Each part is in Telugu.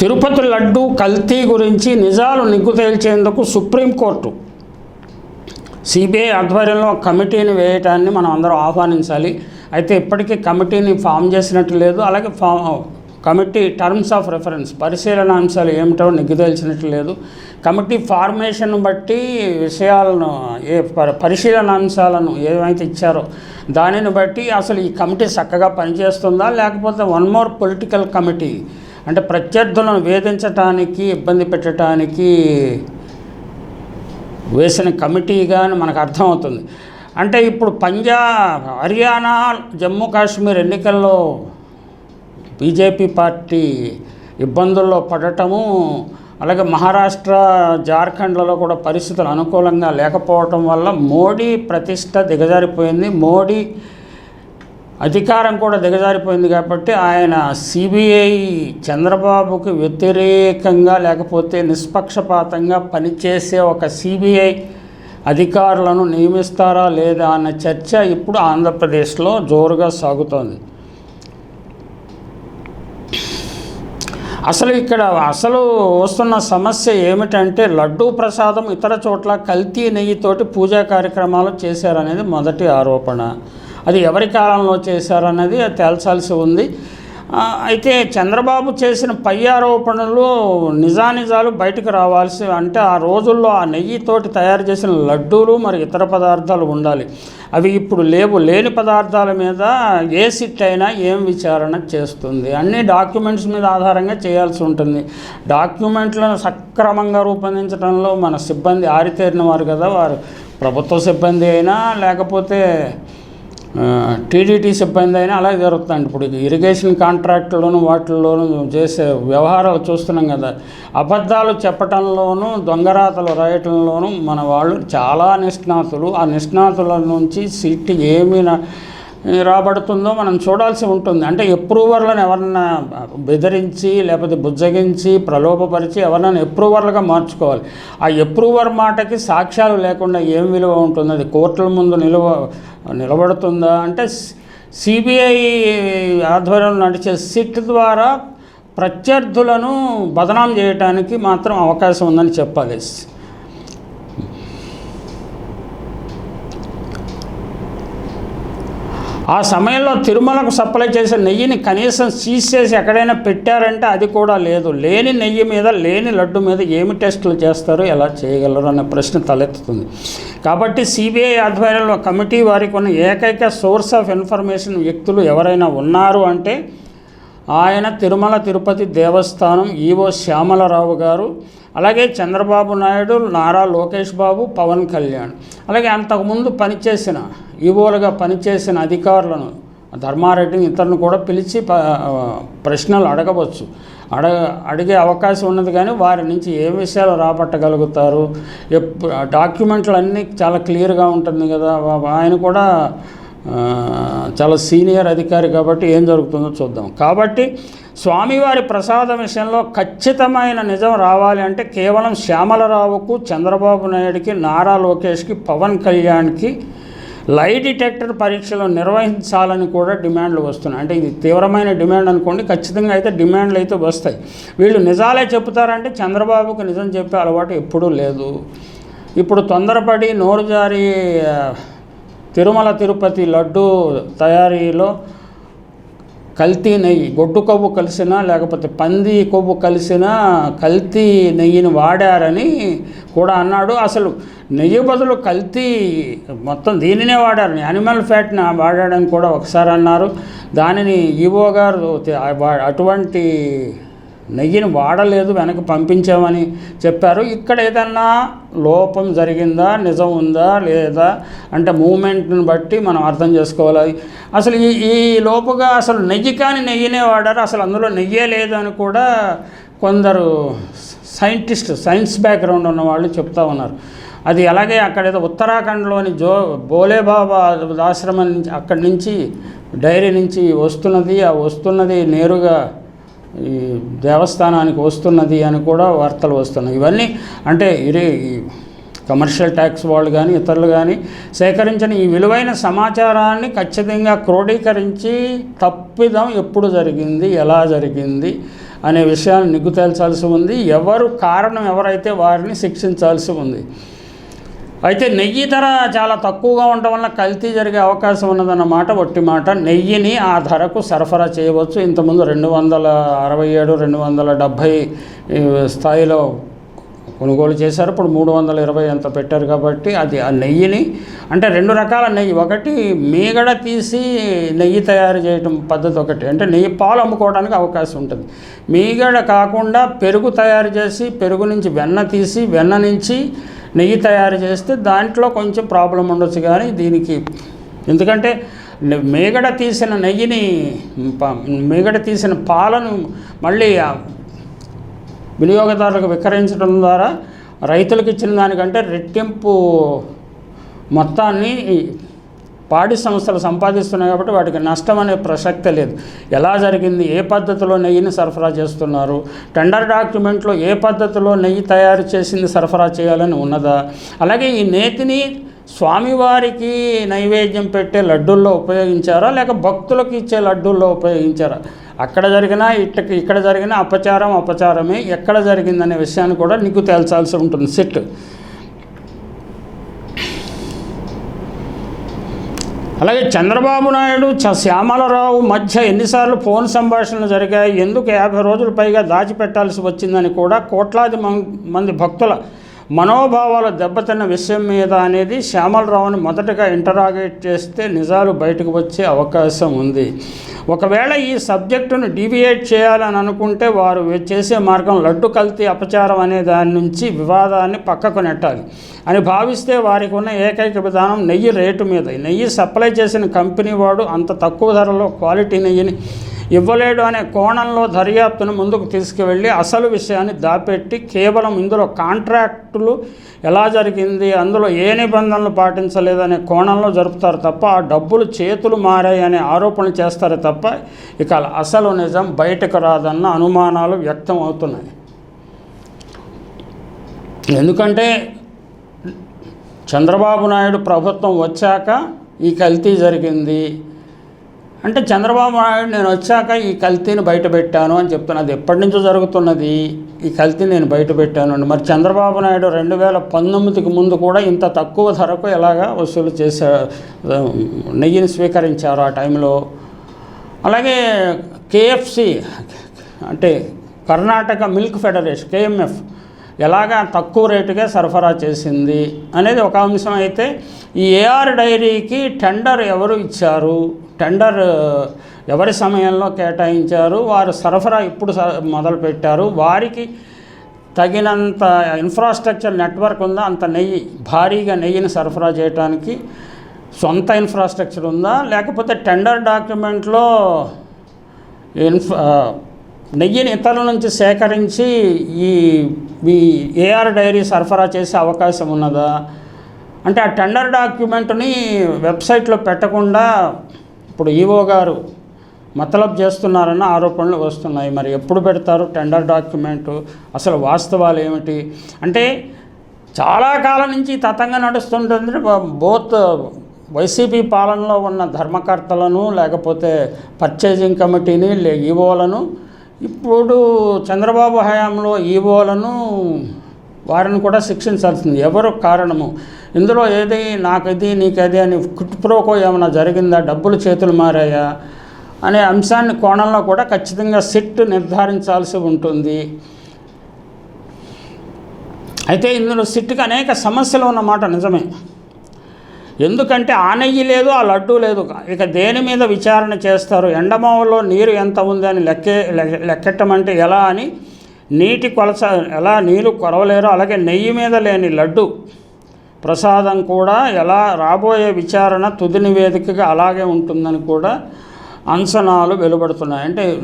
తిరుపతి లడ్డు కల్తీ గురించి నిజాలు నిగ్గు తేల్చేందుకు సుప్రీంకోర్టు సిబిఐ ఆధ్వర్యంలో కమిటీని వేయటాన్ని మనం అందరం ఆహ్వానించాలి. అయితే ఇప్పటికీ కమిటీని ఫామ్ చేసినట్టు లేదు. అలాగే ఫా కమిటీ టర్మ్స్ ఆఫ్ రెఫరెన్స్ పరిశీలన అంశాలు ఏమిటో నిగ్గుదేల్చినట్టు లేదు. కమిటీ ఫార్మేషన్ బట్టి విషయాలను ఏ పరిశీలన అంశాలను ఏమైతే ఇచ్చారో దానిని బట్టి అసలు ఈ కమిటీ చక్కగా పనిచేస్తుందా? లేకపోతే వన్ మోర్ పొలిటికల్ కమిటీ అంటే ప్రత్యర్థులను వేధించటానికి ఇబ్బంది పెట్టడానికి వేసిన కమిటీగా అని మనకు అర్థమవుతుంది. అంటే ఇప్పుడు పంజాబ్ హర్యానా జమ్మూ కాశ్మీర్ ఎన్నికల్లో బీజేపీ పార్టీ ఇబ్బందుల్లో పడటము అలాగే మహారాష్ట్ర జార్ఖండ్లలో కూడా పరిస్థితులు అనుకూలంగా లేకపోవటం వల్ల మోడీ ప్రతిష్ట దిగజారిపోయింది. మోడీ అధికారం కూడా దిగజారిపోయింది కాబట్టి ఆయన సిబిఐ చంద్రబాబుకు వ్యతిరేకంగా లేకపోతే నిష్పక్షపాతంగా పనిచేసే ఒక సిబిఐ అధికారులను నియమిస్తారా లేదా అన్న చర్చ ఇప్పుడు ఆంధ్రప్రదేశ్లో జోరుగా సాగుతోంది. అసలు ఇక్కడ అసలు వస్తున్న సమస్య ఏమిటంటే లడ్డూ ప్రసాదం ఇతర చోట్ల కల్తీ నెయ్యితోటి పూజా కార్యక్రమాలు చేశారనేది మొదటి ఆరోపణ. అది ఎవరి కాలంలో చేశారనేది తేల్చాల్సి ఉంది. అయితే చంద్రబాబు చేసిన పై ఆరోపణలు నిజానిజాలు బయటకు రావాల్సి అంటే ఆ రోజుల్లో ఆ నెయ్యితోటి తయారు చేసిన లడ్డూలు మరి ఇతర పదార్థాలు ఉండాలి. అవి ఇప్పుడు లేవు. లేని పదార్థాల మీద ఏ సిట్ అయినా ఏం విచారణ చేస్తుంది? అన్ని డాక్యుమెంట్స్ మీద ఆధారంగా చేయాల్సి ఉంటుంది. డాక్యుమెంట్లను సక్రమంగా రూపొందించడంలో మన సిబ్బంది ఆరితేరిన వారు కదా. వారు ప్రభుత్వ సిబ్బంది అయినా లేకపోతే టీడీటీ సిబ్బంది అయినా అలాగే జరుగుతుంది ఇప్పుడు ఇరిగేషన్ కాంట్రాక్టులోను వాటిల్లోనూ చేసే వ్యవహారాలు చూస్తున్నాం కదా. అబద్ధాలు చెప్పటంలోనూ దొంగరాతలు రాయటంలోనూ మన వాళ్ళు చాలా నిష్ణాతులు. ఆ నిష్ణాతుల నుంచి సీట్ ఏమీ రాబడుతుందో మనం చూడాల్సి ఉంటుంది. అంటే ఎప్రూవర్లను ఎవరన్నా బెదిరించి లేకపోతే బుజ్జగించి ప్రలోభపరిచి ఎవరినైనా ఎప్రూవర్లుగా మార్చుకోవాలి. ఆ ఎప్రూవర్ మాటకి సాక్ష్యాలు లేకుండా ఏం విలువ ఉంటుంది? అది కోర్టుల ముందు నిలువ నిలబడుతుందా? అంటే సిబిఐ ఆధ్వర్యంలో నడిచే సిట్ ద్వారా ప్రత్యర్థులను బదనాం చేయడానికి మాత్రం అవకాశం ఉందని చెప్పాలి. ఆ సమయంలో తిరుమలకు సప్లై చేసే నెయ్యిని కనీసం సీజ్ చేసి ఎక్కడైనా పెట్టారంటే అది కూడా లేదు. లేని నెయ్యి మీద లేని లడ్డు మీద ఏమి టెస్టులు చేస్తారు ఎలా చేయగలరు అనే ప్రశ్న తలెత్తుతుంది. కాబట్టి సిబిఐ ఆధ్వర్యంలో కమిటీ వారికి ఉన్న ఏకైక సోర్స్ ఆఫ్ ఇన్ఫర్మేషన్ వ్యక్తులు ఎవరైనా ఉన్నారు అంటే ఆయన తిరుమల తిరుపతి దేవస్థానం ఈవో శ్యామలరావు గారు అలాగే చంద్రబాబు నాయుడు నారా లోకేష్ బాబు పవన్ కళ్యాణ్. అలాగే అంతకుముందు పనిచేసిన ఈవోలుగా పనిచేసిన అధికారులను ధర్మారెడ్డిని ఇతరులను కూడా పిలిచి ప్రశ్నలు అడగవచ్చు. అడగ అడిగే అవకాశం ఉన్నది కానీ వారి నుంచి ఏ విషయాలు రాబట్టగలుగుతారు? ఎప్ డాక్యుమెంట్లు అన్నీ చాలా క్లియర్గా ఉంటుంది కదా. ఆయన కూడా చాలా సీనియర్ అధికారి కాబట్టి ఏం జరుగుతుందో చూద్దాం. కాబట్టి స్వామివారి ప్రసాదం విషయంలో ఖచ్చితమైన నిజం రావాలి అంటే కేవలం శ్యామలరావుకు చంద్రబాబు నాయుడికి నారా లోకేష్కి పవన్ కళ్యాణ్కి లై డిటెక్టర్ పరీక్షలు నిర్వహించాలని కూడా డిమాండ్లు వస్తున్నాయి. అంటే ఇది తీవ్రమైన డిమాండ్ అనుకోండి ఖచ్చితంగా అయితే డిమాండ్లు అయితే వస్తాయి. వీళ్ళు నిజాలే చెప్తారంటే చంద్రబాబుకు నిజం చెప్పే అలవాటు ఎప్పుడూ లేదు. ఇప్పుడు తొందరపడి నోరు జారి తిరుమల తిరుపతి లడ్డు తయారీలో కల్తీ నెయ్యి గొడ్డు కొవ్వు కలిసినా లేకపోతే పంది కొవ్వు కలిసినా కల్తీ నెయ్యిని వాడారని కూడా అన్నాడు. అసలు నెయ్యి బదులు కల్తీ మొత్తం దీనినే వాడారు. యానిమల్ ఫ్యాట్ని వాడాడని కూడా ఒకసారి అన్నారు. దానిని ఈవో గారు అటువంటి నెయ్యిని వాడలేదు వెనక్కి పంపించామని చెప్పారు. ఇక్కడ ఏదన్నా లోపం జరిగిందా నిజం ఉందా లేదా అంటే మూమెంట్ని బట్టి మనం అర్థం చేసుకోవాలి. అసలు ఈ ఈ లోపుగా అసలు నెయ్యి కానీ నెయ్యినే వాడారు. అసలు అందులో నెయ్యే లేదని కూడా కొందరు సైంటిస్ట్ సైన్స్ బ్యాక్గ్రౌండ్ ఉన్న వాళ్ళు చెప్తా ఉన్నారు. అది అలాగే అక్కడ ఏదో ఉత్తరాఖండ్లోని జో బోలేబాబా ఆశ్రమం నుంచి అక్కడి నుంచి డైరీ నుంచి వస్తున్నది. ఆ వస్తున్నది నేరుగా ఈ దేవస్థానానికి వస్తున్నది అని కూడా వార్తలు వస్తున్నాయి. ఇవన్నీ అంటే ఇది కమర్షియల్ ట్యాక్స్ వాళ్ళు కానీ ఇతరులు కానీ సేకరించిన ఈ విలువైన సమాచారాన్ని ఖచ్చితంగా క్రోడీకరించి తప్పిదం ఎప్పుడు జరిగింది ఎలా జరిగింది అనే విషయాన్ని నిగ్గు తేల్చాల్సి ఉంది. ఎవరు కారణం ఎవరైతే వారిని శిక్షించాల్సి ఉంది. అయితే నెయ్యి ధర చాలా తక్కువగా ఉండడం వల్ల కల్తీ జరిగే అవకాశం ఉన్నదన్నమాట ఒట్టి మాట. నెయ్యిని ఆ ధరకు సరఫరా చేయవచ్చు. ఇంతకుముందు రెండు వందల అరవై ఏడు రెండు వందల డెబ్భై స్థాయిలో కొనుగోలు చేశారు. ఇప్పుడు మూడు వందల ఇరవై ఎంత పెట్టారు కాబట్టి అది ఆ నెయ్యిని అంటే రెండు రకాల నెయ్యి. ఒకటి మీగడ తీసి నెయ్యి తయారు చేయటం పద్ధతి ఒకటి. అంటే నెయ్యి పాలు అమ్ముకోవడానికి అవకాశం ఉంటుంది. మీగడ కాకుండా పెరుగు తయారు చేసి పెరుగు నుంచి వెన్న తీసి వెన్న నుంచి నెయ్యి తయారు చేస్తే దాంట్లో కొంచెం ప్రాబ్లం ఉండొచ్చు కానీ దీనికి ఎందుకంటే మేగడ తీసిన నెయ్యిని మేగడ తీసిన పాలను మళ్ళీ వినియోగదారులకు విక్రయించడం ద్వారా రైతులకు ఇచ్చిన దానికంటే రెట్టింపు మొత్తాన్ని పాడి సంస్థలు సంపాదిస్తున్నాయి కాబట్టి వాటికి నష్టం అనే ప్రసక్తే లేదు. ఎలా జరిగింది? ఏ పద్ధతిలో నెయ్యిని సరఫరా చేస్తున్నారు? టెండర్ డాక్యుమెంట్లో ఏ పద్ధతిలో నెయ్యి తయారు చేసింది సరఫరా చేయాలని ఉన్నదా? అలాగే ఈ నేతిని స్వామివారికి నైవేద్యం పెట్టే లడ్డూల్లో ఉపయోగించారా? లేక భక్తులకు ఇచ్చే లడ్డూల్లో ఉపయోగించారా? అక్కడ జరిగినా ఇట్టకి ఇక్కడ జరిగిన అపచారం అపచారమే. ఎక్కడ జరిగిందనే విషయాన్ని కూడా నీకు తేల్చాల్సి ఉంటుంది. సిట్. అలాగే చంద్రబాబు నాయుడు చ శ్యామలరావు మధ్య ఎన్నిసార్లు ఫోన్ సంభాషణలు జరిగాయి. ఎందుకు యాభై రోజుల పైగా దాచిపెట్టాల్సి వచ్చిందని కూడా కోట్లాది మం- మంది భక్తుల మనోభావాలు దెబ్బతిన్న విషయం మీద అనేది శ్యామలరావుని మొదటగా ఇంటరాగేట్ చేస్తే నిజాలు బయటకు వచ్చే అవకాశం ఉంది. ఒకవేళ ఈ సబ్జెక్టును డీవియేట్ చేయాలని అనుకుంటే వారు చేసే మార్గం లడ్డు కల్తీ అపచారం అనే దాని నుంచి వివాదాన్ని పక్కకు నెట్టాలి. అని భావిస్తే వారికి ఉన్న ఏకైక విధానం నెయ్యి రేటు మీద. నెయ్యి సప్లై చేసిన కంపెనీ వాడు అంత తక్కువ ధరలో క్వాలిటీ నెయ్యిని ఇవ్వలేడు అనే కోణంలో దర్యాప్తును ముందుకు తీసుకువెళ్ళి అసలు విషయాన్ని దాపెట్టి కేవలం ఇందులో కాంట్రాక్టులు ఎలా జరిగింది అందులో ఏ నిబంధనలు పాటించలేదనే కోణంలో జరుపుతారు తప్ప ఆ డబ్బులు చేతులు మారాయి అనే ఆరోపణలు చేస్తారు తప్ప ఇక అసలు నిజం బయటకు రాదన్న అనుమానాలు వ్యక్తం అవుతున్నాయి. ఎందుకంటే చంద్రబాబు నాయుడు ప్రభుత్వం వచ్చాక ఈ కల్తీ జరిగింది. అంటే చంద్రబాబు నాయుడు నేను వచ్చాక ఈ కల్తీని బయట పెట్టాను అని చెప్తున్నా. అది ఎప్పటి నుంచో జరుగుతున్నది. ఈ కల్తీని నేను బయట పెట్టాను మరి చంద్రబాబు నాయుడు రెండు వేల పంతొమ్మిదికి ముందు కూడా ఇంత తక్కువ ధరకు ఎలాగా వసూలు చేసే నెయ్యిని స్వీకరించారు ఆ టైంలో. అలాగే కేఎఫ్సి అంటే కర్ణాటక మిల్క్ ఫెడరేషన్ కేఎంఎఫ్ ఎలాగా తక్కువ రేటుగా సరఫరా చేసింది అనేది ఒక అంశం అయితే ఈ ఏఆర్ డైరీకి టెండర్ ఎవరు ఇచ్చారు? టెండర్ ఎవరి సమయంలో కేటాయించారు వారు సరఫరా ఇప్పుడు స- మొదలుపెట్టారు వారికి తగినంత ఇన్ఫ్రాస్ట్రక్చర్ నెట్వర్క్ ఉందా అంత నెయ్యి భారీగా నెయ్యిని సరఫరా చేయడానికి సొంత ఇన్ఫ్రాస్ట్రక్చర్ ఉందా లేకపోతే టెండర్ డాక్యుమెంట్లో ఇన్ఫ్రా నెయ్యిని ఇతరుల నుంచి సేకరించి ఈ ఈ ఏఆర్ డైరీ సరఫరా చేసే అవకాశం ఉన్నదా? అంటే ఆ టెండర్ డాక్యుమెంట్ని వెబ్సైట్లో పెట్టకుండా ఇప్పుడు ఈవో గారు మతలబ్ చేస్తున్నారన్న ఆరోపణలు వస్తున్నాయి. మరి ఎప్పుడు పెడతారు? టెండర్ డాక్యుమెంటు అసలు వాస్తవాలు ఏమిటి? అంటే చాలా కాలం నుంచి తతంగా నడుస్తుంటుంది బోత్ వైసీపీ పాలనలో ఉన్న ధర్మకర్తలను లేకపోతే పర్చేజింగ్ కమిటీని లే ఈవోలను ఇప్పుడు చంద్రబాబు హయాంలో ఈవోలను వారిని కూడా శిక్షించాల్సింది. ఎవరు కారణము? ఇందులో ఏది నాకు ఇది అని కుట్ప్రోకో ఏమైనా జరిగిందా? డబ్బులు చేతులు మారాయా? అనే అంశాన్ని కోణంలో కూడా ఖచ్చితంగా సిట్ నిర్ధారించాల్సి ఉంటుంది. అయితే ఇందులో సిట్కి అనేక సమస్యలు ఉన్నమాట నిజమే. ఎందుకంటే ఆ నెయ్యి లేదు ఆ లడ్డు లేదు. ఇక దేని మీద విచారణ చేస్తారు? ఎండమావలో నీరు ఎంత ఉంది అని లెక్కే లె- లెక్కెట్టమంటే ఎలా అని నీటి కొలస ఎలా నీరు కొరవలేరో అలాగే నెయ్యి మీద లేని లడ్డు ప్రసాదం కూడా ఎలా రాబోయే విచారణ తుది నివేదికగా అలాగే ఉంటుందని కూడా అంచనాలు వెలువడుతున్నాయి. అంటే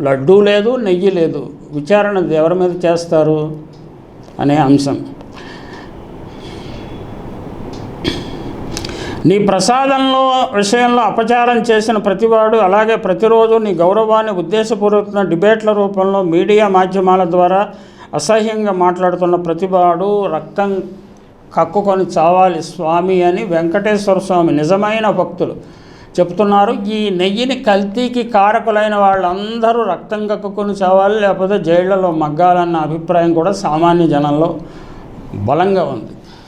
లడ్డూ లేదు నెయ్యి లేదు. విచారణ ఎవరి మీద చేస్తారు అనే అంశం. నీ ప్రసాదంలో విషయంలో అపచారం చేసిన ప్రతివాడు అలాగే ప్రతిరోజు నీ గౌరవాన్ని ఉద్దేశపూర్వక డిబేట్ల రూపంలో మీడియా మాధ్యమాల ద్వారా అసహ్యంగా మాట్లాడుతున్న ప్రతివాడు రక్తం కక్కుకొని చావాలి స్వామి అని వెంకటేశ్వర స్వామి నిజమైన భక్తులు చెప్తున్నారు. ఈ నెయ్యిని కల్తీకి కారకులైన వాళ్ళందరూ రక్తం కక్కుకొని చావాలి లేకపోతే జైళ్ళలో మగ్గాలన్న అభిప్రాయం కూడా సామాన్య జనంలో బలంగా ఉంది.